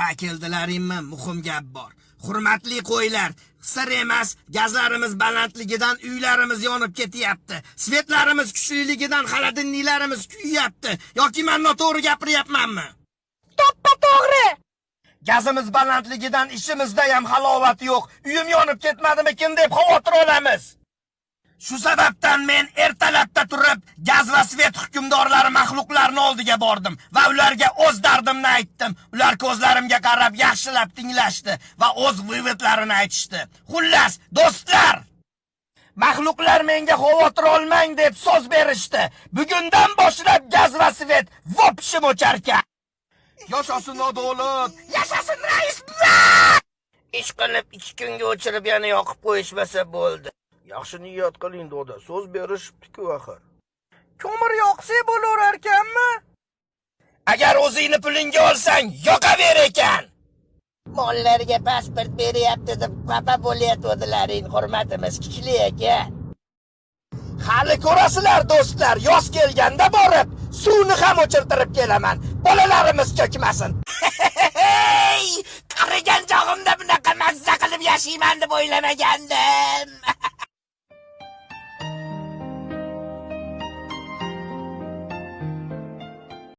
ha keldilaringmi? Muhim gap bor. Hurmatli qo'ylar sir emas gazlarimiz balandligidan uylarimiz yonib ketyapti. Svetlarimiz kuchliligidan xolodilniklarimiz kuyyapti yoki man noto'g'ri gapiryapmanmi? Toppa to'g'ri. gazimiz balandligidan ishimizda ham halovat yo'q. Uyim yonib ketmadimikin deb xavotir olamiz? Shu sababdan men ertalabda turib gaz va svet hukmdorlari maxluqlarni oldiga bordim va ularga o'z dardimni aytdim. Ular ko'zlarimga qarab yaxshilab tinglashdi va o'z vыводlarini aytishdi. Xullas do'stlar maxluqlar menga xavotir olmang deb so'z berishdi. Bugundan boshlab gaz va svet vopshim o'charkan. Yashasin adolat yashasin rais ish qilib ikki kunga o'chirib yana yoqib qo'yishmasa bo'ldi. Yaxshi niyat qiling doda, so'z berishibdi-ku axir. Ko'mir yoqsa bo'laver ekanmi? agar o'zingni pulingga olsang yoqaver ekan. Mollarga pasport beryapti deb xafa bo'layotgandilaring hurmatimiz kuchli ekan hali ko'rasizlar do'stlar yoz kelganda borib suvni ham o'chirtirib kelaman. Bolalarimiz cho'kmasin. Qarigan chog'imda bunaqa mazza qilib yashayman deb o'ylamagandim